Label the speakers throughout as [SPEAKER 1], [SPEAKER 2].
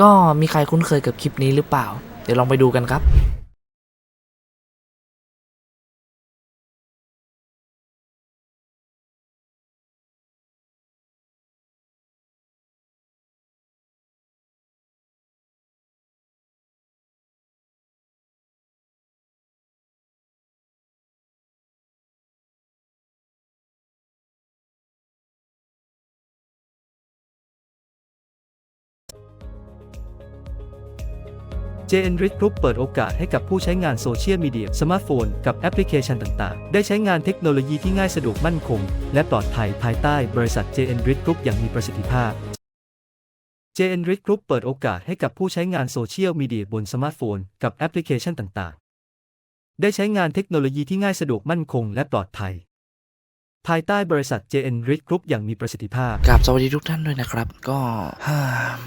[SPEAKER 1] ก็มีใครคุ้นเคยกับคลิปนี้หรือเปล่า เดี๋ยวลองไปดูกันครับ
[SPEAKER 2] JN r i c Group เปิดโอกาสให้กับผู้ใช้งานโซเชียลมีเดียสมาร์ทโฟนกับแอปพลิเคชันต่างๆ ได้ใช้งานเทคโนโลยีที่ง่ายสะดวกมั่นคง และปลอดภัยภายใต้บริษัท JN r i c Group อย่างมีประสิทธิภาพ JN r i c Group เปิดโอกาสให้กับผู้ใช้งานโซเชียลมีเดียบนสมาร์ทโฟนกับแอปพลิเคชันต่างๆ ได้ใช้งานเทคโนโลยีที่ง่ายสะดวกมั่นคง และปลอดภัย ภายใต้บริษัท JN r i c Group อย่างมีประสิทธิภาพ
[SPEAKER 1] กับสวัสดีทุกท่านด้วยนะครับ ก็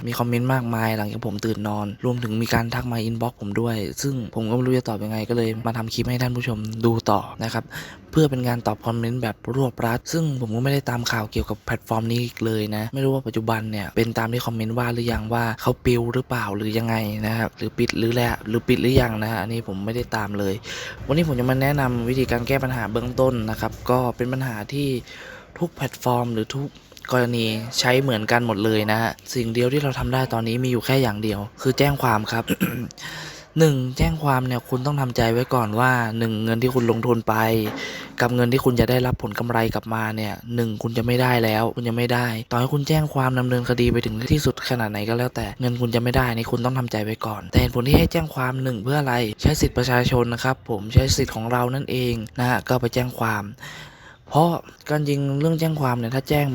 [SPEAKER 1] มีคอมเมนต์มากมายหลังจากผมตื่นนอน รวมถึงมีการทักมาอินบ็อกผมด้วย ซึ่งผมก็ไม่รู้จะตอบยังไงก็เลยมาทำคลิปให้ท่านผู้ชมดูต่อนะครับ เพื่อเป็นการตอบคอมเมนต์แบบรวบรัด ซึ่งผมก็ไม่ได้ตามข่าวเกี่ยวกับแพลตฟอร์มนี้เลยนะ ไม่รู้ว่าปัจจุบันเนี่ยเป็นตามที่คอมเมนต์ว่าหรือยังว่าเขาปิวหรือเปล่าหรือยังไงนะครับหรือปิดหรือแหละหรือปิดหรือยังนะฮะอันนี้ผมไม่ได้ตามเลย วันนี้ผมจะมาแนะนำวิธีการแก้ปัญหาเบื้องต้นนะครับก็เป็นปัญหาที่ทุกแพลตฟอร์ม หรือทุกกรณีใช้เหมือนกันหมดเลยนะฮะสิ่งเดียวที่เราทำได้ตอนนี้มีอยู่แค่อย่างเดียว คือแจ้งความครับหนึ่งแจ้งความเนี่ยคุณต้องทำใจไว้ก่อนว่าหนึ่งเงินที่คุณลงทุนไป กับเงินที่คุณจะได้รับผลกำไรกลับมาเนี่ยหนึ่งคุณจะไม่ได้แล้ว คุณจะไม่ได้ ต่อให้คุณแจ้งความดำเนินคดีไปถึงที่สุดขนาดไหนก็แล้วแต่เงินคุณจะไม่ได้นี่คุณต้องทำใจไว้ก่อน แต่เหตุผลที่ให้แจ้งความหนึ่งเพื่ออะไรใช้สิทธิประชาชนนะครับผมใช้สิทธิ์ของเรานั่นเองนะฮะก็ไปแจ้งความ เพราะการจริงเรื่องแจ้งความเนี่ยถ้าแจ้ง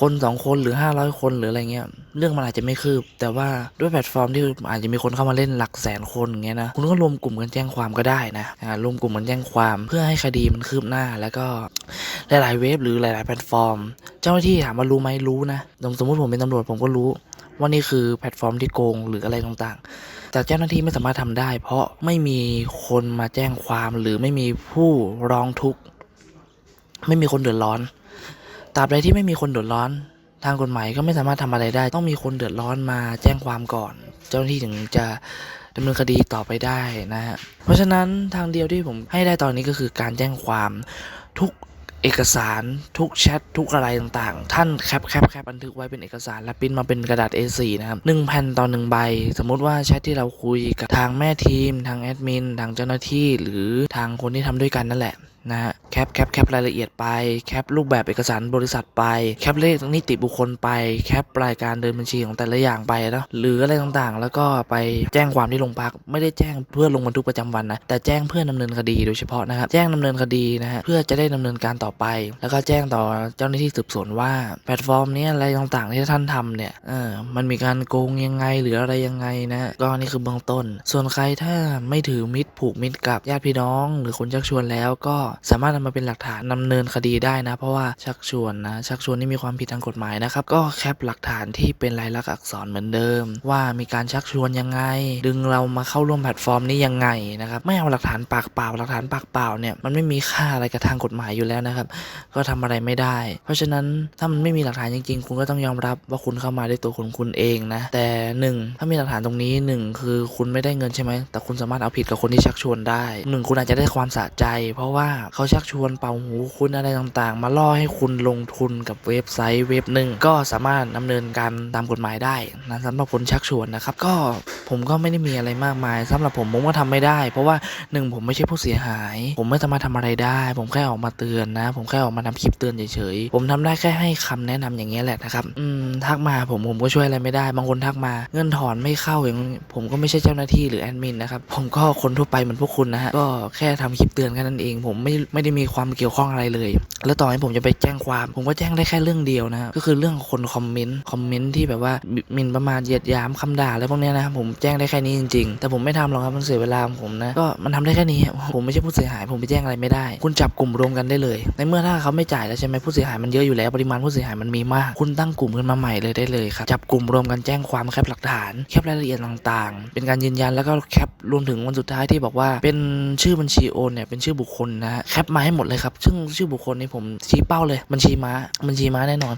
[SPEAKER 1] คนสองคนหรือห้าร้อยคนหรืออะไรเงี้ยเรื่องมันอาจจะไม่คืบ แต่ว่าด้วยแพลตฟอร์มที่อาจจะมีคนเข้ามาเล่นหลักแสนคนอย่างเงี้ยนะคุณก็รวมกลุ่มกันแจ้งความก็ได้นะอ่ารวมกลุ่มกันแจ้งความเพื่อให้คดีมันคืบหน้า แล้วก็หลายๆเว็บหรือหลาย ๆแพลตฟอร์ม เจ้าหน้าที่ถามว่ารู้ไหมรู้นะสมมติผมเป็นตำรวจผมก็รู้ว่านี่คือแพลตฟอร์มที่โกงหรืออะไรต่างๆ แต่เจ้าหน้าที่ไม่สามารถทำได้ เพราะไม่มีคนมาแจ้งความหรือไม่มีผู้ร้องทุกข์ ไม่มีคนเดือดร้อนตราบใดที่ไม่มีคนเดือดร้อน ทางกฎหมายก็ไม่สามารถทำอะไรได้ ต้องมีคนเดือดร้อนมาแจ้งความก่อน เจ้าหน้าที่ถึงจะดำเนินคดีต่อไปได้นะฮะเพราะฉะนั้นทางเดียวที่ผมให้ได้ตอนนี้ก็คือการแจ้งความทุกเอกสารทุกแชททุกอะไรต่างๆ ท่านแคปแคปแคปบันทึกไว้เป็นเอกสารและปิ้นมาเป็นกระดาษ A4 นะครับหนึ่งแผ่นต่อหนึ่งใบ สมมุติว่าแชทที่เราคุยกับทางแม่ทีม ทางแอดมิน ทางเจ้าหน้าที่ หรือทางคนที่ทำด้วยกันนั่นแหละนะฮะ แคปแคปแคปรายละเอียดไป แคปรูปแบบเอกสารบริษัทไป แคปเลขนิติบุคคลไป แคปรายการเดินบัญชีของแต่ละอย่างไปนะหรืออะไรต่างๆ แล้วก็ไปแจ้งความที่โรงพัก ไม่ได้แจ้งเพื่อลงบันทึกประจำวันนะ แต่แจ้งเพื่อดำเนินคดีโดยเฉพาะนะครับ แจ้งดำเนินคดีนะฮะ เพื่อจะได้ดำเนินการต่อไป แล้วก็แจ้งต่อเจ้าหน้าที่สืบสวนว่าแพลตฟอร์มนี้อะไรต่างๆ ที่ท่านทำเนี่ย เออ มันมีการโกงยังไงหรืออะไรยังไงนะ ก็นี่คือเบื้องต้น ส่วนใครถ้าไม่ถือมิตรผูกมิตรกับญาติพี่น้อง หรือคนชักชวนแล้วก็สามารถนำมาเป็นหลักฐานดำเนินคดีได้นะ เพราะว่าชักชวนนะชักชวนนี่มีความผิดทางกฎหมายนะครับก็แคปหลักฐานที่เป็นลายลักษณ์อักษรเหมือนเดิม ว่ามีการชักชวนยังไง ดึงเรามาเข้าร่วมแพลตฟอร์มนี้ยังไงนะครับไม่เอาหลักฐานปากเปล่าหลักฐานปากเปล่าเนี่ยมันไม่มีค่าอะไรกับทางกฎหมายอยู่แล้วนะครับ ก็ทำอะไรไม่ได้ เพราะฉะนั้นถ้ามันไม่มีหลักฐานจริงๆ คุณก็ต้องยอมรับว่าคุณเข้ามาด้วยตัวคุณคุณเองนะแต่หนึ่งถ้ามีหลักฐานตรงนี้หนึ่งคือคุณไม่ได้เงินใช่ไหมแต่คุณสามารถเอาผิดกับคนที่ชักชวนได้หนึ่งคุณอาจจะได้ความสะใจ เพราะว่าเขาชักชวนเป่าหูคุณอะไรต่างๆ มาล่อให้คุณลงทุนกับเว็บไซต์เว็บหนึ่งก็สามารถดำเนินการตามกฎหมายได้นะสำหรับคนชักชวนนะครับ ก็ผมก็ไม่ได้มีอะไรมากมายสำหรับผมผมก็ทำไม่ได้ เพราะว่าหนึ่งผมไม่ใช่ผู้เสียหาย ผมไม่สามารถทำอะไรได้ ผมแค่ออกมาเตือนนะ ผมแค่ออกมาทำคลิปเตือนเฉยๆผมทำได้แค่ให้คำแนะนำอย่างเงี้ยแหละนะครับอืมทักมาผมผมก็ช่วยอะไรไม่ได้ บางคนทักมา เงินถอนไม่เข้าอย่างผมก็ไม่ใช่เจ้าหน้าที่หรือแอดมินนะครับผมก็คนทั่วไปเหมือนพวกคุณนะฮะก็แค่ทำคลิปเตือนแค่นั้นเอง ผมไม่ไม่ได้มีมีความเกี่ยวข้องอะไรเลย แล้วต่อให้ผมจะไปแจ้งความ ผมก็แจ้งได้แค่เรื่องเดียวนะ ก็คือเรื่องคนคอมเมนต์ คอมเมนต์ที่แบบว่าหมิ่นประมาทเหยียดหยามคำด่าอะไรพวกเนี้ยนะครับผมแจ้งได้แค่นี้จริงๆ แต่ผมไม่ทำหรอกครับ มันเสียเวลาของผมนะ ก็มันทำได้แค่นี้ ผมไม่ใช่ผู้เสียหาย ผมไปแจ้งอะไรไม่ได้ คุณจับกลุ่มรวมกันได้เลย ในเมื่อถ้าเขาไม่จ่ายแล้วใช่ไหมผู้เสียหายมันเยอะอยู่แล้ว ปริมาณผู้เสียหายมันมีมาก คุณตั้งกลุ่มขึ้นมาใหม่เลยได้เลยครับ จับกลุ่มรวมกันแจ้งความแคปหลักฐาน แคปรายละเอียดต่างๆ เป็นการยืนยันแล้วก็แคปรวมถึงวันสุดท้ายที่บอกว่าเป็นชื่อบัญชีโอนเนี่ยเป็นชื่อบุคคลนะฮะแคปมาให้หมดเลยครับ ซึ่งชื่อบุคคลนี้ผมชี้เป้าเลยบัญชีม้าบัญชีม้าแน่นอน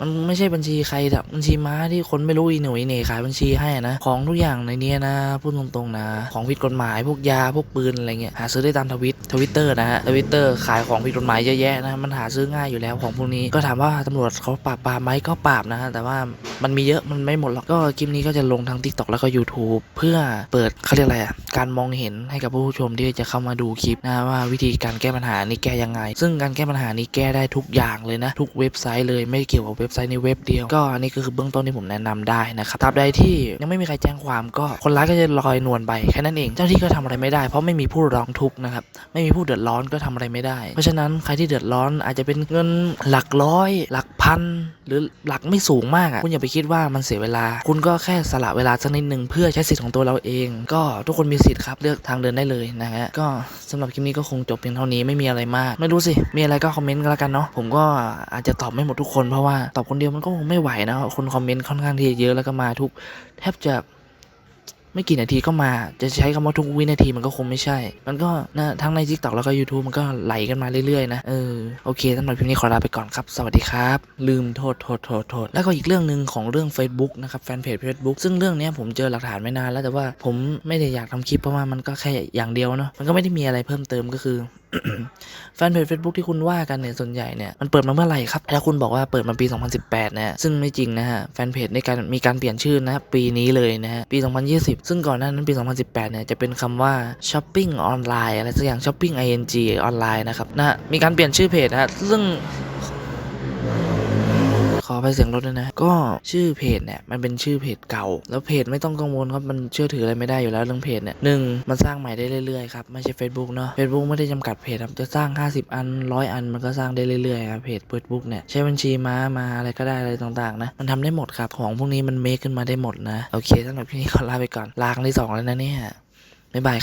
[SPEAKER 1] มันไม่ใช่บัญชีใครแบบบัญชีม้าที่คนไม่รู้อีหนุ่ยเน่ขายบัญชีให้นะ ของทุกอย่างในนี้นะพูดตรงๆนะ ของผิดกฎหมายพวกยาพวกปืนอะไรเงี้ยหาซื้อได้ตามทวิตทวิตเตอร์นะฮะทวิตเตอร์ขายของผิดกฎหมายเยอะแยะนะมันหาซื้อง่ายอยู่แล้วของพวกนี้ก็ถามว่าตำรวจเขาปราบปรามไหมก็ปราบนะฮะแต่ว่ามันมีเยอะมันไม่หมดหรอกก็คลิปนี้ก็จะลงทั้ง TikTok แล้วก็ YouTube เพื่อเปิดเขาเรียกอะไรอะการมองเห็นให้กับผู้ชมที่จะเข้ามาดูคลิปนะว่าวิธีการแก้ปัญหานี้แก้ยังไง ซึ่งการแก้ปัญหานี้แก้ได้ทุกอย่างเลยนะ ทุกเว็บไซต์เลยไม่เกี่ยวกับว็บไซต์ในเว็บเดียว ก็อันนี้ก็คือเบื้องต้นที่ผมแนะนำได้นะครับตราบใดที่ยังไม่มีใครแจ้งความก็คนร้ายก็จะลอยนวลไปแค่นั้นเองเจ้าหน้าที่ก็ทำอะไรไม่ได้ เพราะไม่มีผู้ร้องทุกข์นะครับไม่มีผู้เดือดร้อนก็ทำอะไรไม่ได้ เพราะฉะนั้นใครที่เดือดร้อนอาจจะเป็นเงินหลักร้อย หลักพันหรือหลักไม่สูงมากอะคุณอย่าไปคิดว่ามันเสียเวลา คุณก็แค่สละเวลาสักนิดหนึ่งเพื่อใช้สิทธิ์ของตัวเราเอง ก็ทุกคนมีสิทธิ์ครับเลือกทางเดินได้เลยนะฮะก็สำหรับคลิปนี้ก็คงจบเพียงเท่านี้ไม่มีอะไรมาก ไม่รู้สิ มีอะไรก็คอมเมนต์กันแล้วกันเนาะผมก็อาจจะตอบไม่หมดทุกคนเพราะว่าตอบคนเดียวมันก็คงไม่ไหวนะคนคอมเมนต์ค่อนข้างที่จะเยอะแล้วก็มาทุก แทบจะไม่กี่นาทีก็มา จะใช้คำว่าทุกวินาทีมันก็คงไม่ใช่ มันก็นะทั้งใน TikTok แล้วก็ YouTube มันก็ไหลกันมาเรื่อยๆนะ เออ โอเคสำหรับคลิปนี้ขอลาไปก่อนครับ สวัสดีครับ ลืมโทษโทษโทษโทษ แล้วก็อีกเรื่องหนึ่งของเรื่อง Facebook นะครับ แฟนเพจ Facebook ซึ่งเรื่องนี้ผมเจอหลักฐานไม่นานแล้วแต่ว่าผมไม่ได้อยากทำคลิปเพราะว่ามันก็แค่อย่างเดียวเนาะ มันก็ไม่ได้มีอะไรเพิ่มเติมก็คือ แฟนเพจ Facebook ที่คุณว่ากันเนี่ยส่วนใหญ่เนี่ยมันเปิดมาเมื่อไหร่ครับแล้วคุณบอกว่าเปิดมาปี 2018นะฮะซึ่งไม่จริงนะฮะแฟนเพจในการมีการเปลี่ยนชื่อนะปีนี้เลยนะฮะปี 2020 ซึ่งก่อนหน้านั้นปี 2018เนี่ยจะเป็นคำว่าช้อปปิ้งออนไลน์อะไรสักอย่างช้อปปิ้ง ing ออนไลน์นะครับนะฮะมีการเปลี่ยนชื่อเพจนะฮะซึ่ง อไปเสียงรถด้วยนะ ก็ชื่อเพจเนี่ยมันเป็นชื่อเพจเก่า แล้วเพจไม่ต้องกังวลครับมันเชื่อถืออะไรไม่ได้อยู่แล้วเรื่องเพจเนี่ยหนึ่งมันสร้างใหม่ได้เรื่อยๆครับไม่ใช่ Facebook เนาะ Facebook ไม่ได้จำกัดเพจครับจะสร้าง 50 อันร้อยอันมันก็สร้างได้เรื่อยๆครับเพจ Facebook เนี่ยใช้บัญชีม้ามาอะไรก็ได้อะไรต่างๆนะมันทำได้หมดครับของพวกนี้มันเมคขึ้นมาได้หมดนะโอเคสำหรับที่นี้ขอลาไปก่อนลาครั้งที่สองแล้วนะเนี่ยบ๊ายบายครับ